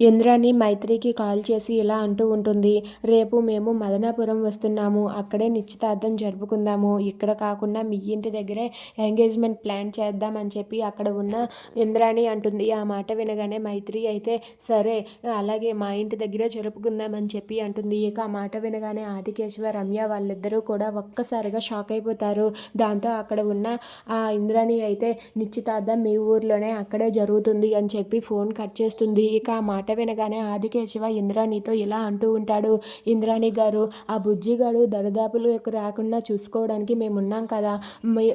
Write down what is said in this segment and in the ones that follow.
Indrani మైత్రికి call చేసి ఇలా అంటూ ఉంటుంది. రేపు మేము మదనాపురం వస్తున్నాము. అక్కడే నిశ్చితార్థం జరుపుకుందాము. ఇక్కడ కాకుండా మీ ఇంటి దగ్గరే ఎంగేజ్మెంట్ ప్లాన్ చేద్దామని చెప్పి అక్కడ ఉన్న ఇంద్రాణి అంటుంది. ఆ మాట వినగానే మైత్రి అయితే సరే అలాగే మా ఇంటి దగ్గరే జరుపుకుందాం అని చెప్పి అంటుంది. ఇక ఆ మాట వినగానే ఆదికేశవ రమ్య వాళ్ళిద్దరూ కూడా ఒక్కసారిగా షాక్ అయిపోతారు. దాంతో అక్కడ ఉన్న ఆ ఇంద్రాణి అయితే నిశ్చితార్థం మీ ఊర్లోనే అక్కడే జరుగుతుంది అని చెప్పి ఫోన్ కట్ చేస్తుంది. ఇక ఆ మాట వినగానే ఆదికేశవ ఇంద్రాణితో ఇలా అంటూ ఉంటాడు. ఇంద్రాణి గారు ఆ బుజ్జిగాడు దరిదాపులు రాకుండా చూసుకోవడానికి మేము ఉన్నాం కదా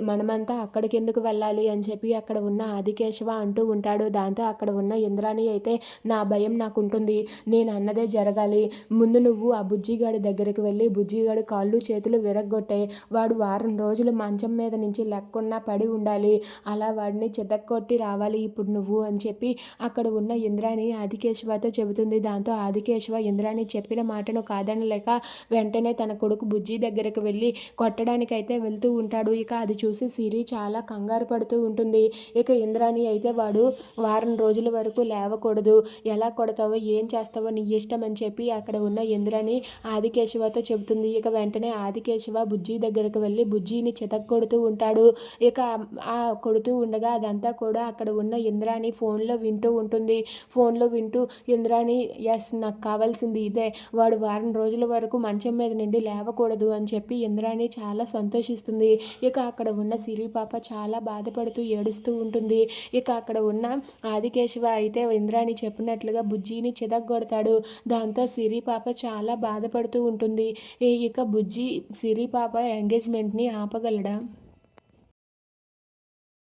మనమంతా అక్కడికి ఎందుకు వెళ్ళాలి? అని చెప్పి అక్కడ ఉన్న ఆదికేశవ అంటూ ఉంటాడు. దాంతో అక్కడ ఉన్న ఇంద్రాణి అయితే నా భయం నాకు ఉంటుంది నేను అన్నదే జరగాలి. ముందు నువ్వు ఆ బుజ్జిగాడి దగ్గరికి వెళ్ళి బుజ్జిగాడు కాళ్ళు చేతులు విరగ్గొట్టే. వాడు వారం రోజులు మంచం మీద నుంచి లెక్కున్నా పడి ఉండాలి. అలా వాడిని చితక్కొట్టి రావాలి ఇప్పుడు నువ్వు అని చెప్పి అక్కడ ఉన్న ఇంద్రాణి ఆదికేశవతో చెబుతుంది. దాంతో ఆదికేశవ ఇంద్రాణి చెప్పిన మాటను కాదనలేక వెంటనే తన కొడుకు బుజ్జి దగ్గరకు వెళ్ళి కొట్టడానికైతే వెళ్తూ ఉంటాడు. ఇక అది చూసి సిరి చాలా కంగారు పడుతూ ఉంటుంది. ఇక ఇంద్రాణి అయితే వాడు వారం రోజుల వరకు లేవకూడదు. ఎలా కొడతావో ఏం చేస్తావో నీ ఇష్టం అని చెప్పి అక్కడ ఉన్న ఇంద్రాణి ఆదికేశవతో చెబుతుంది. ఇక వెంటనే ఆదికేశవ బుజ్జి దగ్గరకు వెళ్ళి బుజ్జిని చితక్కొడుతూ ఉంటాడు. ఇక ఆ కొడుతూ ఉండగా అదంతా కూడా అక్కడ ఉన్న ఇంద్రాణి ఫోన్లో వింటూ ఉంటుంది. ఫోన్లో వింటూ ఇంద్రాణి ఎస్ నాకు కావాల్సింది ఇదే. వాడు వారం రోజుల వరకు మంచం మీద నుండి లేవకూడదు అని చెప్పి ఇంద్రాణి చాలా సంతోషిస్తుంది. ఇక అక్కడ ఉన్న సిరి పాప చాలా బాధపడుతూ ఏడుస్తూ ఉంటుంది. ఇక అక్కడ ఉన్న ఆదికేశవ అయితే ఇంద్రాణి చెప్పినట్లుగా బుజ్జిని చిదగొడతాడు దాంతో సిరి పాప చాలా బాధపడుతూ ఉంటుంది. ఇక బుజ్జి సిరి పాప ఎంగేజ్మెంట్ని ఆపగలడా?